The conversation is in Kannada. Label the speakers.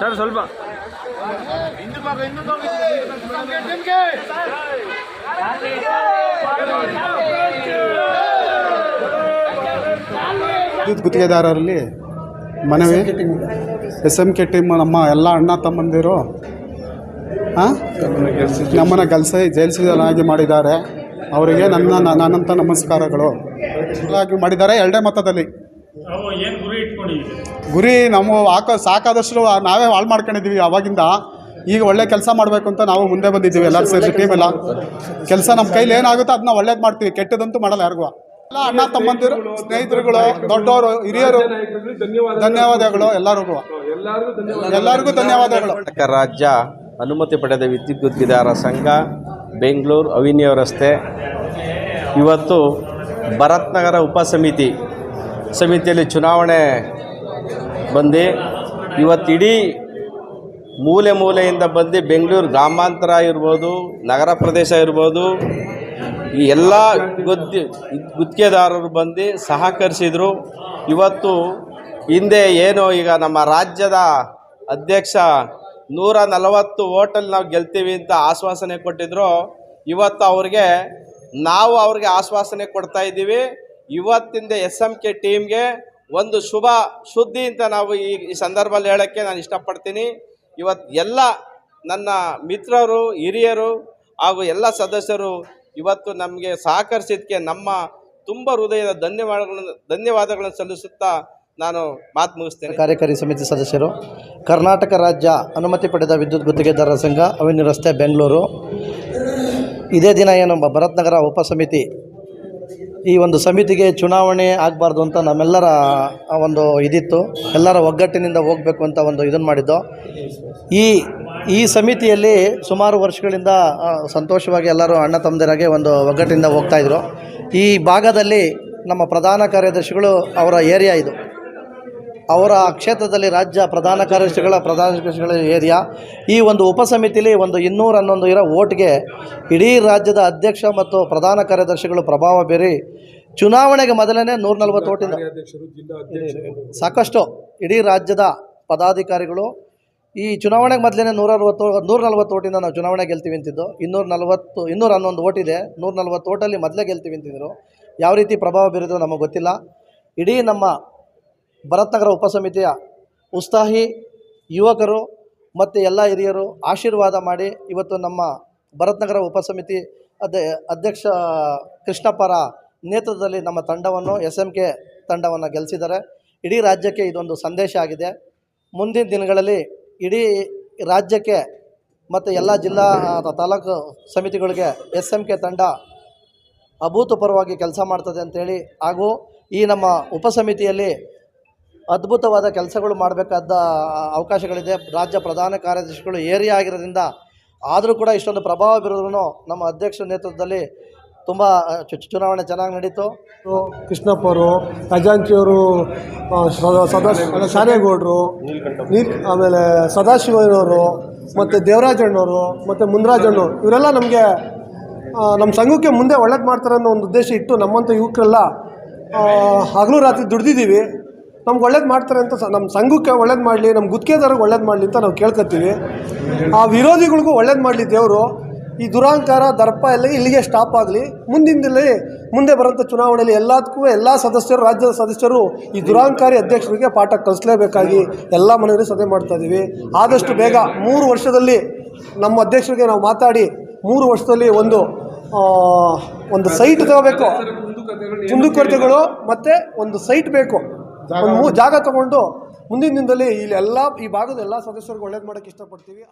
Speaker 1: ಸರ್ ಸ್ವಲ್ಪ.
Speaker 2: ವಿದ್ಯುತ್ ಗುತ್ತಿಗೆದಾರರಲ್ಲಿ ಮನವಿ. ಎಸ್ ಎಂ ಕೆ ಟೀಮ್ ನಮ್ಮ ಎಲ್ಲ ಅಣ್ಣ ತಮ್ಮಂದಿರು ಹಾಂ ನಮ್ಮನ್ನು ಗೆಲ್ಸಿ ಜೈಲ್ಸಿದನಾಗಿ ಮಾಡಿದ್ದಾರೆ. ಅವರಿಗೆ ನನ್ನ ನನ್ನಂಥ ನಮಸ್ಕಾರಗಳು. ಮಾಡಿದ್ದಾರೆ ಎರಡೇ ಮತದಲ್ಲಿ.
Speaker 3: ನಾವು ಏನು ಗುರಿ ಇಟ್ಕೊಂಡಿದ್ದೀವಿ
Speaker 2: ಗುರಿ ಹಾಕೋ ಸಾಕಾದಷ್ಟು ನಾವೇ ಹಾಳು ಮಾಡ್ಕೊಂಡಿದ್ದೀವಿ ಅವಾಗಿಂದ. ಈಗ ಒಳ್ಳೆ ಕೆಲಸ ಮಾಡಬೇಕು ಅಂತ ನಾವು ಮುಂದೆ ಬಂದಿದ್ದೀವಿ ಎಲ್ಲರೂ ಸೇರಿ ಟೀಮ್ ಎಲ್ಲ. ಕೆಲಸ ನಮ್ಮ ಕೈಲಿ ಏನಾಗುತ್ತೋ ಅದನ್ನ ಒಳ್ಳೇದು ಮಾಡ್ತೀವಿ. ಕೆಟ್ಟದಂತೂ ಮಾಡಲ್ಲ ಯಾರಿಗೂ. ಎಲ್ಲ ಅಣ್ಣ ತಮ್ಮಂದಿರು ಸ್ನೇಹಿತರುಗಳು ದೊಡ್ಡವರು ಹಿರಿಯರು. ಧನ್ಯವಾದಗಳು ಎಲ್ಲರಿಗೂ. ಎಲ್ಲರಿಗೂ ಧನ್ಯವಾದಗಳು.
Speaker 4: ಕರ್ನಾಟಕ ರಾಜ್ಯ ಅನುಮತಿ ಪಡೆದ ವಿದ್ಯುತ್ ಗುತ್ತಿಗೆದಾರ ಸಂಘ ಬೆಂಗಳೂರು ಅವಿನಿಯ ರಸ್ತೆ. ಇವತ್ತು ಭರತ್ನಗರ ಉಪ ಉಪಸಮಿತಿ ಸಮಿತಿಯಲ್ಲಿ ಚುನಾವಣೆ ಬಂದು ಇವತ್ತು ಇಡೀ ಮೂಲೆ ಮೂಲೆಯಿಂದ ಬಂದು ಬೆಂಗಳೂರು ಗ್ರಾಮಾಂತರ ಇರ್ಬೋದು, ನಗರ ಪ್ರದೇಶ ಇರ್ಬೋದು, ಈ ಎಲ್ಲ ಗುದ್ದಿ, ಗುತ್ತಿಗೆದಾರರು ಬಂದು ಸಹಕರಿಸಿದರು. ಇವತ್ತು ಹಿಂದೆ ಏನು ಈಗ ನಮ್ಮ ರಾಜ್ಯದ ಅಧ್ಯಕ್ಷ ನೂರ ನಲವತ್ತು ಓಟಲ್ಲಿ ನಾವು ಗೆಲ್ತೀವಿ ಅಂತ ಆಶ್ವಾಸನೆ ಕೊಟ್ಟಿದ್ರು. ಇವತ್ತು ಅವ್ರಿಗೆ ನಾವು ಅವ್ರಿಗೆ ಆಶ್ವಾಸನೆ ಕೊಡ್ತಾ ಇದ್ದೀವಿ. ಇವತ್ತಿಂದ ಎಸ್ ಎಂ ಕೆ ಟೀಮ್ಗೆ ಒಂದು ಶುಭ ಸುದ್ದಿ ಅಂತ ನಾವು ಈ ಈ ಸಂದರ್ಭದಲ್ಲಿ ಹೇಳೋಕ್ಕೆ ನಾನು ಇಷ್ಟಪಡ್ತೀನಿ. ಇವತ್ತು ಎಲ್ಲ ನನ್ನ ಮಿತ್ರರು, ಹಿರಿಯರು ಹಾಗೂ ಎಲ್ಲ ಸದಸ್ಯರು ಇವತ್ತು ನಮಗೆ ಸಹಕರಿಸಿದ್ದಕ್ಕೆ ನಮ್ಮ ತುಂಬ ಹೃದಯದ ಧನ್ಯವಾದಗಳನ್ನು ಧನ್ಯವಾದಗಳನ್ನು ಸಲ್ಲಿಸುತ್ತಾ ನಾನು ಮಾತು ಮುಗಿಸ್ತೇನೆ.
Speaker 5: ಕಾರ್ಯಕಾರಿ ಸಮಿತಿ ಸದಸ್ಯರು, ಕರ್ನಾಟಕ ರಾಜ್ಯ ಅನುಮತಿ ಪಡೆದ ವಿದ್ಯುತ್ ಗುತ್ತಿಗೆದಾರರ ಸಂಘ ಅವಿನಿ ರಸ್ತೆ, ಬೆಂಗಳೂರು. ಇದೇ ದಿನ ಏನು ಭರತ್ನಗರ ಉಪ ಸಮಿತಿ ಈ ಒಂದು ಸಮಿತಿಗೆ ಚುನಾವಣೆ ಆಗಬಾರ್ದು ಅಂತ ನಮ್ಮೆಲ್ಲರ ಒಂದು ಇದಿತ್ತು. ಎಲ್ಲರ ಒಗ್ಗಟ್ಟಿನಿಂದ ಹೋಗಬೇಕು ಅಂತ ಒಂದು ಇದನ್ನು ಮಾಡಿದ್ದು. ಈ ಈ ಸಮಿತಿಯಲ್ಲಿ ಸುಮಾರು ವರ್ಷಗಳಿಂದ ಸಂತೋಷವಾಗಿ ಎಲ್ಲರೂ ಅಣ್ಣ ತಮ್ಮದಿರಾಗೆ ಒಂದು ಒಗ್ಗಟ್ಟಿನಿಂದ ಹೋಗ್ತಾಯಿದ್ರು ಈ ಭಾಗದಲ್ಲಿ ನಮ್ಮ ಪ್ರಧಾನ ಕಾರ್ಯದರ್ಶಿಗಳು ಅವರ ಏರಿಯಾ ಇದು. ಅವರ ಕ್ಷೇತ್ರದಲ್ಲಿ ರಾಜ್ಯ ಪ್ರಧಾನ ಕಾರ್ಯದರ್ಶಿಗಳ ಪ್ರಧಾನ ಕಾರ್ಯದರ್ಶಿಗಳ ಏರಿಯಾ. ಈ ಒಂದು ಉಪಸಮಿತಿಲಿ ಒಂದು ಇನ್ನೂರ ಹನ್ನೊಂದು ಇರೋ ಓಟ್ಗೆ ಇಡೀ ರಾಜ್ಯದ ಅಧ್ಯಕ್ಷ ಮತ್ತು ಪ್ರಧಾನ ಕಾರ್ಯದರ್ಶಿಗಳು ಪ್ರಭಾವ ಬೀರಿ ಚುನಾವಣೆಗೆ ಮೊದಲನೇ ನೂರ ನಲ್ವತ್ತು ಓಟಿಂದ ಸಾಕಷ್ಟು ಇಡೀ ರಾಜ್ಯದ ಪದಾಧಿಕಾರಿಗಳು ಈ ಚುನಾವಣೆಗೆ ಮೊದಲೇ ನೂರ ಅರವತ್ತು ನೂರ ನಲ್ವತ್ತು ಓಟಿಂದ ನಾವು ಚುನಾವಣೆ ಗೆಲ್ತೀವಿ ಅಂತಿದ್ದು. ಇನ್ನೂರ ನಲ್ವತ್ತು ಇನ್ನೂರ ಹನ್ನೊಂದು ಓಟಿದೆ ನೂರ ನಲ್ವತ್ತು ಓಟಲ್ಲಿ ಮೊದಲೇ ಗೆಲ್ತೀವಿ ಅಂತಿದ್ರು. ಯಾವ ರೀತಿ ಪ್ರಭಾವ ಬೀರಿದ್ರು ನಮಗೆ ಗೊತ್ತಿಲ್ಲ. ಇಡೀ ನಮ್ಮ ಭರತ್ ನಗರ ಉಪಸಮಿತಿಯ ಉತ್ಸಾಹಿ ಯುವಕರು ಮತ್ತು ಎಲ್ಲ ಹಿರಿಯರು ಆಶೀರ್ವಾದ ಮಾಡಿ ಇವತ್ತು ನಮ್ಮ ಭರತ್ನಗರ ಉಪಸಮಿತಿ ಅಧ್ಯ ಅಧ್ಯಕ್ಷ, ಕೃಷ್ಣಪ್ಪರ ನೇತೃತ್ವದಲ್ಲಿ ನಮ್ಮ ತಂಡವನ್ನು ಎಸ್ ಎಂ ಕೆ ತಂಡವನ್ನು ಗೆಲ್ಲಿಸಿದ್ದಾರೆ ಇಡೀ ರಾಜ್ಯಕ್ಕೆ ಇದೊಂದು ಸಂದೇಶ ಆಗಿದೆ. ಮುಂದಿನ ದಿನಗಳಲ್ಲಿ ಇಡೀ ರಾಜ್ಯಕ್ಕೆ ಮತ್ತು ಎಲ್ಲ ಜಿಲ್ಲಾ ತಾಲೂಕು ಸಮಿತಿಗಳಿಗೆ ಎಸ್ ಎಂ ಕೆ ತಂಡ ಅಭೂತಪೂರ್ವವಾಗಿ ಕೆಲಸ ಮಾಡ್ತದೆ ಅಂತೇಳಿ ಹಾಗೂ ಈ ನಮ್ಮ ಉಪಸಮಿತಿಯಲ್ಲಿ ಅದ್ಭುತವಾದ ಕೆಲಸಗಳು ಮಾಡಬೇಕಾದ ಅವಕಾಶಗಳಿದೆ. ರಾಜ್ಯ ಪ್ರಧಾನ ಕಾರ್ಯದರ್ಶಿಗಳು ಏರಿಯಾ ಆಗಿರೋದ್ರಿಂದ ಆದರೂ ಕೂಡ ಇಷ್ಟೊಂದು ಪ್ರಭಾವ ಬೀರೋದ್ರೂ ನಮ್ಮ ಅಧ್ಯಕ್ಷರ ನೇತೃತ್ವದಲ್ಲಿ ತುಂಬ ಚುನಾವಣೆ ಚೆನ್ನಾಗಿ ನಡೀತು.
Speaker 6: ಕೃಷ್ಣಪ್ಪ ಅವರು ಖಜಾಂಚಿಯವರು ಸದಾ ಶಾನೇಗೌಡರು ನೀಲ್ ಆಮೇಲೆ ಸದಾಶಿವನವರು ಮತ್ತು ದೇವರಾಜಣ್ಣವರು, ಮತ್ತು ಮುನ್ರಾಜಣ್ಣವರು, ಇವರೆಲ್ಲ ನಮಗೆ ನಮ್ಮ ಸಂಘಕ್ಕೆ ಮುಂದೆ ಒಳ್ಳೇದು ಮಾಡ್ತಾರೆ ಅನ್ನೋ ಒಂದು ಉದ್ದೇಶ ಇಟ್ಟು ನಮ್ಮಂಥ ಯುವಕರೆಲ್ಲ ಹಗಲು ರಾತ್ರಿ ದುಡ್ದಿದ್ದೀವಿ. ನಮ್ಗೆ ಒಳ್ಳೇದು ಮಾಡ್ತಾರೆ ಅಂತ ನಮ್ಮ ಸಂಘಕ್ಕೆ ಒಳ್ಳೇದು ಮಾಡಲಿ ನಮ್ಮ ಗುತ್ತಿಗೆದಾರಿಗೆ ಒಳ್ಳೇದು ಮಾಡಲಿ ಅಂತ ನಾವು ಕೇಳ್ಕೊತೀವಿ. ಆ ವಿರೋಧಿಗಳಿಗೂ ಒಳ್ಳೇದು ಮಾಡಲಿ ದೇವರು. ಈ ದುರಾಂಕಾರ ದರ್ಪ ಎಲ್ಲ ಇಲ್ಲಿಗೆ ಸ್ಟಾಪ್ ಆಗಲಿ. ಮುಂದಿನಲ್ಲಿ ಮುಂದೆ ಬರೋಂಥ ಚುನಾವಣೆಯಲ್ಲಿ ಎಲ್ಲದಕ್ಕೂ ಎಲ್ಲ ಸದಸ್ಯರು ರಾಜ್ಯದ ಸದಸ್ಯರು ಈ ದುರಾಂಕಾರಿ ಅಧ್ಯಕ್ಷರಿಗೆ ಪಾಠ ಕಲಿಸಲೇಬೇಕಾಗಿ ಎಲ್ಲ ಮನೆಯಲ್ಲಿ ಸದೆ ಮಾಡ್ತಾ ಇದ್ದೀವಿ ಆದಷ್ಟು ಬೇಗ ಮೂರು ವರ್ಷದಲ್ಲಿ ನಮ್ಮ ಅಧ್ಯಕ್ಷರಿಗೆ ನಾವು ಮಾತಾಡಿ ಮೂರು ವರ್ಷದಲ್ಲಿ ಒಂದು ಒಂದು ಸೈಟ್ ತಗೋಬೇಕು. ಕುಂದುಕೊರತೆಗಳು ಮತ್ತು ಒಂದು ಸೈಟ್ ಬೇಕು. ಜಾಗ ತಗೊಂಡು ಮುಂದಿನ ದಿನದಲ್ಲಿ ಇಲ್ಲಿ ಎಲ್ಲ ಈ ಭಾಗದ ಎಲ್ಲ ಸದಸ್ಯರಿಗೆ ಒಳ್ಳೇದು ಮಾಡೋಕೆ ಇಷ್ಟಪಡ್ತೀವಿ.